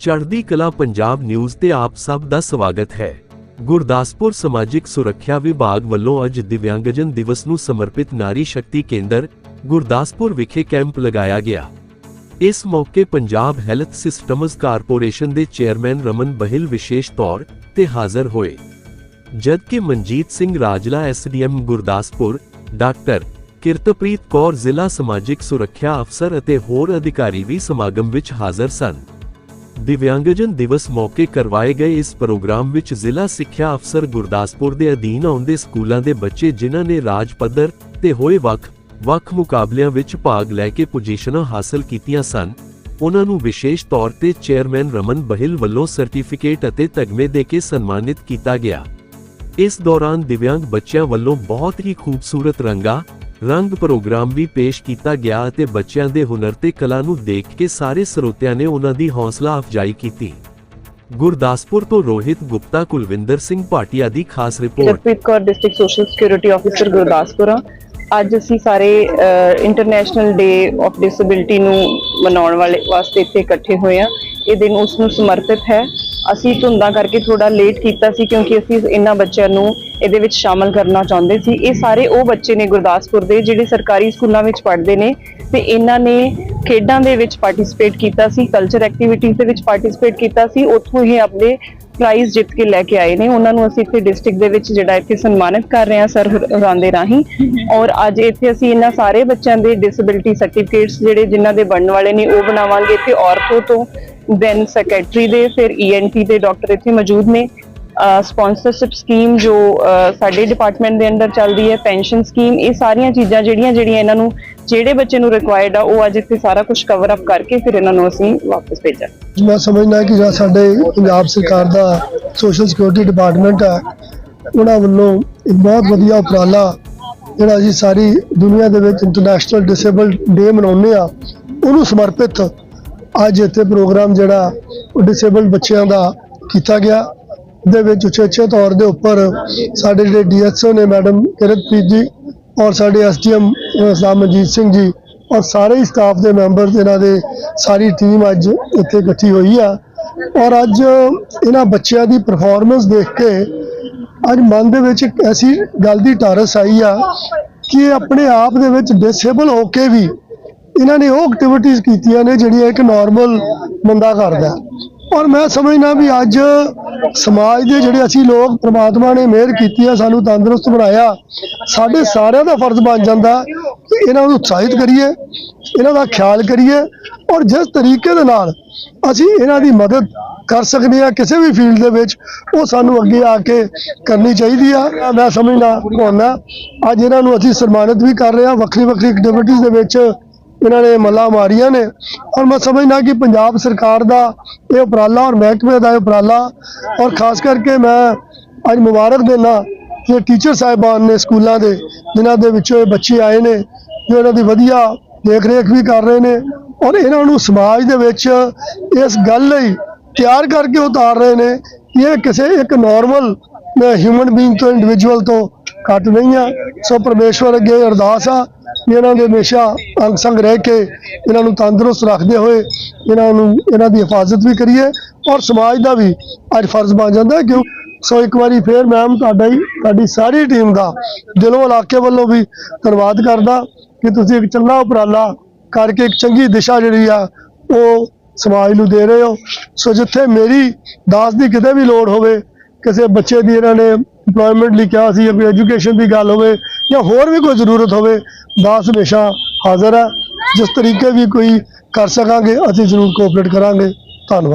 ਚੜ੍ਹਦੀ ਕਲਾ ਪੰਜਾਬ ਨਿਊਜ਼ ਤੇ ਆਪ ਸਭ ਦਾ ਸਵਾਗਤ ਹੈ। ਗੁਰਦਾਸਪੁਰ ਸਮਾਜਿਕ ਸੁਰੱਖਿਆ ਵਿਭਾਗ ਵੱਲੋਂ ਅੱਜ ਦਿਵਿਆਂਗਜਨ ਦਿਵਸ ਨੂੰ ਸਮਰਪਿਤ ਨਾਰੀ ਸ਼ਕਤੀ ਕੇਂਦਰ ਗੁਰਦਾਸਪੁਰ ਵਿਖੇ ਕੈਂਪ ਲਗਾਇਆ ਗਿਆ। ਇਸ ਮੌਕੇ ਪੰਜਾਬ ਹੈਲਥ ਸਿਸਟਮਜ਼ ਕਾਰਪੋਰੇਸ਼ਨ ਦੇ ਚੇਅਰਮੈਨ ਰਮਨ ਬਹਿਲ ਵਿਸ਼ੇਸ਼ ਤੌਰ ਤੇ ਹਾਜ਼ਰ ਹੋਏ। ਜਦਕਿ ਮਨਜੀਤ ਸਿੰਘ ਰਾਜਲਾ ਐਸਡੀਐਮ ਗੁਰਦਾਸਪੁਰ, ਡਾਕਟਰ ਕਿਰਤਪ੍ਰੀਤ ਕੌਰ ਜ਼ਿਲ੍ਹਾ ਸਮਾਜਿਕ ਸੁਰੱਖਿਆ ਅਫਸਰ ਅਤੇ ਹੋਰ ਅਧਿਕਾਰੀ ਵੀ ਸਮਾਗਮ ਵਿੱਚ ਹਾਜ਼ਰ ਸਨ। ਦਿਵਿਆਂਗਜਨ ਦਿਵਸ ਮੌਕੇ ਕਰਵਾਏ ਗਏ ਇਸ ਪ੍ਰੋਗਰਾਮ ਵਿੱਚ ਜ਼ਿਲ੍ਹਾ ਸਿੱਖਿਆ ਅਫਸਰ ਗੁਰਦਾਸਪੁਰ ਦੇ ਅਧੀਨ ਆਉਂਦੇ ਸਕੂਲਾਂ ਦੇ ਬੱਚੇ ਜਿਨ੍ਹਾਂ ਨੇ ਰਾਜ ਪੱਧਰ ਤੇ ਹੋਏ ਵੱਖ ਵੱਖ ਮੁਕਾਬਲਿਆਂ ਵਿੱਚ ਭਾਗ ਲੈ ਕੇ ਪੋਜੀਸ਼ਨਾਂ ਹਾਸਲ ਕੀਤੀਆਂ ਸਨ। ਉਹਨਾਂ ਨੂੰ ਵਿਸ਼ੇਸ਼ ਤੌਰ ਤੇ ਚੇਅਰਮੈਨ ਰਮਨ ਬਹਿਲ ਵੱਲੋਂ ਸਰਟੀਫਿਕੇਟ ਅਤੇ ਤਗਮੇ ਦੇ ਕੇ ਸਨਮਾਨਿਤ ਕੀਤਾ ਗਿਆ। ਇਸ ਦੌਰਾਨ ਦਿਵਿਆਂਗ ਬੱਚਿਆਂ ਵੱਲੋਂ ਬਹੁਤ ਹੀ ਖੂਬਸੂਰਤ ਰੰਗਾ ਰੰਗ ਪ੍ਰੋਗਰਾਮ ਵੀ ਪੇਸ਼ ਕੀਤਾ ਗਿਆ ਅਤੇ ਬੱਚਿਆਂ ਦੇ ਹੁਨਰ ਤੇ ਕਲਾ ਨੂੰ ਦੇਖ ਕੇ ਸਾਰੇ ਸਰੋਤਿਆਂ ਨੇ ਉਹਨਾਂ ਦੀ ਹੌਸਲਾ ਅਫਜਾਈ ਕੀਤੀ। ਗੁਰਦਾਸਪੁਰ ਤੋਂ ਰੋਹਿਤ ਗੁਪਤਾ, ਕੁਲਵਿੰਦਰ ਸਿੰਘ ਭਾਟੀਆ ਦੀ ਖਾਸ report. Jagpreet Kaur district social security officer Gurdaspur ਅੱਜ ਅਸੀਂ ਸਾਰੇ ਇੰਟਰਨੈਸ਼ਨਲ ਡੇ ਆਫ ਡਿਸੇਬਿਲਟੀ ਨੂੰ ਮਨਾਉਣ ਵਾਲੇ ਵਾਸਤੇ ਇੱਥੇ ਇਕੱਠੇ ਹੋਏ ਆ ਇਹ ਦਿਨ ਉਸ ਨੂੰ ਸਮਰਪਿਤ ਹੈ। ਅਸੀਂ ਧੁੰਦਾਂ ਕਰਕੇ ਥੋੜਾ ਲੇਟ ਕੀਤਾ ਸੀ ਕਿਉਂਕਿ ਅਸੀਂ ਇਹਨਾਂ ਬੱਚਿਆਂ ਨੂੰ ਇਹਦੇ ਵਿੱਚ ਸ਼ਾਮਲ ਕਰਨਾ ਚਾਹੁੰਦੇ ਸੀ। ਇਹ ਸਾਰੇ ਉਹ ਬੱਚੇ ਨੇ ਗੁਰਦਾਸਪੁਰ ਦੇ ਜਿਹੜੇ ਸਰਕਾਰੀ ਸਕੂਲਾਂ ਵਿੱਚ ਪੜ੍ਹਦੇ ਨੇ ਤੇ ਇਹਨਾਂ ਨੇ ਖੇਡਾਂ ਦੇ ਵਿੱਚ ਪਾਰਟਿਸਿਪੇਟ ਕੀਤਾ ਸੀ ਕਲਚਰ ਐਕਟੀਵਿਟੀਜ਼ ਦੇ ਵਿੱਚ ਪਾਰਟਿਸਿਪੇਟ ਕੀਤਾ ਸੀ, ਉੱਥੋਂ ਹੀ ਆਪਣੇ ਪ੍ਰਾਈਜ਼ ਜਿੱਤ ਕੇ ਲੈ ਕੇ ਆਏ ਨੇ। ਉਹਨਾਂ ਨੂੰ ਅਸੀਂ ਇੱਥੇ ਡਿਸਟ੍ਰਿਕਟ ਦੇ ਵਿੱਚ ਜਿਹੜਾ ਇੱਥੇ ਸਨਮਾਨਿਤ ਕਰ ਰਹੇ ਹਾਂ ਸਰ ਹੋਰਾਂ ਰਾਹੀਂ। ਔਰ ਅੱਜ ਇੱਥੇ ਅਸੀਂ ਇਹਨਾਂ ਸਾਰੇ ਬੱਚਿਆਂ ਦੇ ਡਿਸੇਬਿਲਿਟੀ ਸਰਟੀਫਿਕੇਟਸ ਜਿਹੜੇ ਜਿਨ੍ਹਾਂ ਦੇ ਬਣਨ ਵਾਲੇ ਨੇ ਉਹ ਬਣਾਵਾਂਗੇ। ਇੱਥੇ ਔਰਤੋਂ ਤੋਂ ਦੈਨ ਸੈਕਟਰੀ ਦੇ, ਫਿਰ ਈਐਨਟੀ ਦੇ ਡਾਕਟਰ ਇੱਥੇ ਮੌਜੂਦ ਨੇ। ਸਪਾਂਸਰਸ਼ਿਪ ਸਕੀਮ ਜੋ ਸਾਡੇ ਡਿਪਾਰਟਮੈਂਟ ਦੇ ਅੰਦਰ ਚੱਲਦੀ ਹੈ ਪੈਨਸ਼ਨ ਸਕੀਮ ਇਹ ਸਾਰੀਆਂ ਚੀਜ਼ਾਂ ਜਿਹੜੀਆਂ ਜਿਹੜੀਆਂ ਇਹਨਾਂ ਨੂੰ, ਜਿਹੜੇ ਬੱਚੇ ਨੂੰ ਰਿਕੁਆਇਰਡ ਆ, ਉਹ ਅੱਜ ਇੱਥੇ ਸਾਰਾ ਕੁਝ ਕਵਰ ਅਪ ਕਰਕੇ ਫਿਰ ਇਹਨਾਂ ਨੂੰ ਅਸੀਂ ਵਾਪਸ ਭੇਜਾਂਗੇ। ਮੈਂ ਸਮਝਦਾ ਕਿ ਜਿਹੜਾ ਸਾਡੇ ਪੰਜਾਬ ਸਰਕਾਰ ਦਾ ਸੋਸ਼ਲ ਸਿਕਿਉਰਿਟੀ ਡਿਪਾਰਟਮੈਂਟ ਆ, ਉਹਨਾਂ ਵੱਲੋਂ ਇੱਕ ਬਹੁਤ ਵਧੀਆ ਉਪਰਾਲਾ ਜਿਹੜਾ ਅਸੀਂ ਸਾਰੀ ਦੁਨੀਆ ਦੇ ਵਿੱਚ ਇੰਟਰਨੈਸ਼ਨਲ ਡਿਸੇਬਲਡ ਡੇ ਮਨਾਉਂਦੇ ਆ, ਉਹਨੂੰ ਸਮਰਪਿਤ ਅੱਜ ਇੱਥੇ ਪ੍ਰੋਗਰਾਮ ਜਿਹੜਾ ਉਹ ਡਿਸੇਬਲਡ ਬੱਚਿਆਂ ਦਾ ਕੀਤਾ ਗਿਆ। ਦੇ ਵਿੱਚ ਉਚੇਚੇ ਤੌਰ ਦੇ ਉੱਪਰ ਸਾਡੇ ਜਿਹੜੇ ਡੀਐਸਓ ਨੇ ਮੈਡਮ ਕਿਰਤਪ੍ਰੀਤ ਜੀ ਔਰ ਸਾਡੇ ਐਸਡੀਐਮ ਸਾਹਿਬ ਮਨਜੀਤ ਸਿੰਘ ਜੀ ਔਰ ਸਾਰੇ ਹੀ ਸਟਾਫ ਦੇ ਮੈਂਬਰ ਇਹਨਾਂ ਦੇ ਸਾਰੀ ਟੀਮ ਅੱਜ ਇੱਥੇ ਇਕੱਠੀ ਹੋਈ ਆ। ਔਰ ਅੱਜ ਇਹਨਾਂ ਬੱਚਿਆਂ ਦੀ ਪਰਫਾਰਮੈਂਸ ਦੇਖ ਕੇ ਅੱਜ ਮਨ ਦੇ ਵਿੱਚ ਇੱਕ ਐਸੀ ਗੱਲ ਦੀ ਟਾਰਸ ਆਈ ਆ ਕਿ ਆਪਣੇ ਆਪ ਦੇ ਵਿੱਚ ਡਿਸੇਬਲ ਹੋ ਕੇ ਵੀ ਇਹਨਾਂ ਨੇ ਉਹ ਐਕਟੀਵਿਟੀਜ਼ ਕੀਤੀਆਂ ਨੇ ਜਿਹੜੀਆਂ ਇੱਕ ਨਾਰਮਲ ਬੰਦਾ ਕਰਦਾ। ਔਰ ਮੈਂ ਸਮਝਦਾ ਵੀ ਅੱਜ ਸਮਾਜ ਦੇ ਜਿਹੜੇ ਅਸੀਂ ਲੋਕ ਪ੍ਰਮਾਤਮਾ ਨੇ ਮਿਹਰ ਕੀਤੀ ਆ, ਸਾਨੂੰ ਤੰਦਰੁਸਤ ਬਣਾਇਆ, ਸਾਡੇ ਸਾਰਿਆਂ ਦਾ ਫਰਜ਼ ਬਣ ਜਾਂਦਾ ਕਿ ਇਹਨਾਂ ਨੂੰ ਉਤਸ਼ਾਹਿਤ ਕਰੀਏ, ਇਹਨਾਂ ਦਾ ਖਿਆਲ ਕਰੀਏ ਔਰ ਜਿਸ ਤਰੀਕੇ ਦੇ ਨਾਲ ਅਸੀਂ ਇਹਨਾਂ ਦੀ ਮਦਦ ਕਰ ਸਕਦੇ ਆ ਕਿਸੇ ਵੀ ਫੀਲਡ ਦੇ ਵਿੱਚ, ਉਹ ਸਾਨੂੰ ਅੱਗੇ ਆ ਕੇ ਕਰਨੀ ਚਾਹੀਦੀ ਆ। ਮੈਂ ਸਮਝਣਾ ਹੁੰਦਾ ਅੱਜ ਇਹਨਾਂ ਨੂੰ ਅਸੀਂ ਸਨਮਾਨਿਤ ਵੀ ਕਰ ਰਹੇ ਆ ਵੱਖਰੀ ਵੱਖਰੀ ਐਕਟੀਵਿਟੀਜ਼ ਦੇ ਵਿੱਚ ਇਹਨਾਂ ਨੇ ਮੱਲਾ ਮਾਰੀਆਂ ਨੇ। ਔਰ ਮੈਂ ਸਮਝਦਾ ਕਿ ਪੰਜਾਬ ਸਰਕਾਰ ਦਾ ਇਹ ਉਪਰਾਲਾ ਔਰ ਮਹਿਕਮੇ ਦਾ ਇਹ ਉਪਰਾਲਾ, ਔਰ ਖਾਸ ਕਰਕੇ ਮੈਂ ਅੱਜ ਮੁਬਾਰਕ ਦੇਣਾ ਕਿ ਟੀਚਰ ਸਾਹਿਬਾਨ ਨੇ ਸਕੂਲਾਂ ਦੇ, ਜਿਨ੍ਹਾਂ ਦੇ ਵਿੱਚੋਂ ਇਹ ਬੱਚੇ ਆਏ ਨੇ, ਜੋ ਇਹਨਾਂ ਦੀ ਵਧੀਆ ਦੇਖ ਰੇਖ ਵੀ ਕਰ ਰਹੇ ਨੇ। ਔਰ ਇਹਨਾਂ ਨੂੰ ਸਮਾਜ ਦੇ ਵਿੱਚ ਇਸ ਗੱਲ ਲਈ ਤਿਆਰ ਕਰਕੇ ਉਤਾਰ ਰਹੇ ਨੇ ਕਿ ਇਹ ਕਿਸੇ ਇੱਕ ਨਾਰਮਲ ਹਿਊਮਨ ਬੀਇੰਗ ਤੋਂ ਇੰਡੀਵਿਜੂਅਲ ਤੋਂ ਘੱਟ ਨਹੀਂ ਆ। ਸੋ ਪਰਮੇਸ਼ਵਰ ਅੱਗੇ ਅਰਦਾਸ ਆ ਵੀ ਇਹਨਾਂ ਦੇ ਹਮੇਸ਼ਾ ਅੰਗ ਸੰਗ ਰਹਿ ਕੇ ਇਹਨਾਂ ਨੂੰ ਤੰਦਰੁਸਤ ਰੱਖਦੇ ਹੋਏ ਇਹਨਾਂ ਨੂੰ ਇਹਨਾਂ ਦੀ ਹਿਫਾਜ਼ਤ ਵੀ ਕਰੀਏ ਔਰ ਸਮਾਜ ਦਾ ਵੀ ਅੱਜ ਫਰਜ਼ ਬਣ ਜਾਂਦਾ ਕਿਉਂ? ਸੋ ਇੱਕ ਵਾਰੀ ਫੇਰ ਮੈਮ ਤੁਹਾਡਾ ਹੀ, ਤੁਹਾਡੀ ਸਾਰੀ ਟੀਮ ਦਾ ਦਿਲੋਂ ਇਲਾਕੇ ਵੱਲੋਂ ਵੀ ਧੰਨਵਾਦ ਕਰਦਾ ਕਿ ਤੁਸੀਂ ਇੱਕ ਚੰਗਾ ਉਪਰਾਲਾ ਕਰਕੇ ਇੱਕ ਚੰਗੀ ਦਿਸ਼ਾ ਜਿਹੜੀ ਆ ਉਹ ਸਮਾਜ ਨੂੰ ਦੇ ਰਹੇ ਹੋ। ਸੋ ਜਿੱਥੇ ਮੇਰੀ ਦਾਸ ਦੀ ਕਿਤੇ ਵੀ ਲੋੜ ਹੋਵੇ, ਕਿਸੇ ਬੱਚੇ ਦੀ ਇਹਨਾਂ ਨੇ ਇੰਪਲੋਇਮੈਂਟ ਲਈ ਕਿਹਾ ਸੀ, ਜਾਂ ਕੋਈ ਐਜੂਕੇਸ਼ਨ ਦੀ ਗੱਲ ਹੋਵੇ, ਜਾਂ ਹੋਰ ਵੀ ਕੋਈ ਜ਼ਰੂਰਤ ਹੋਵੇ ਦਾਸ ਹਮੇਸ਼ਾ ਹਾਜ਼ਰ ਹੈ। ਜਿਸ ਤਰੀਕੇ ਵੀ ਕੋਈ ਕਰ ਸਕਾਂਗੇ, ਅਸੀਂ ਜ਼ਰੂਰ ਕੋਆਪਰੇਟ ਕਰਾਂਗੇ। ਧੰਨਵਾਦ।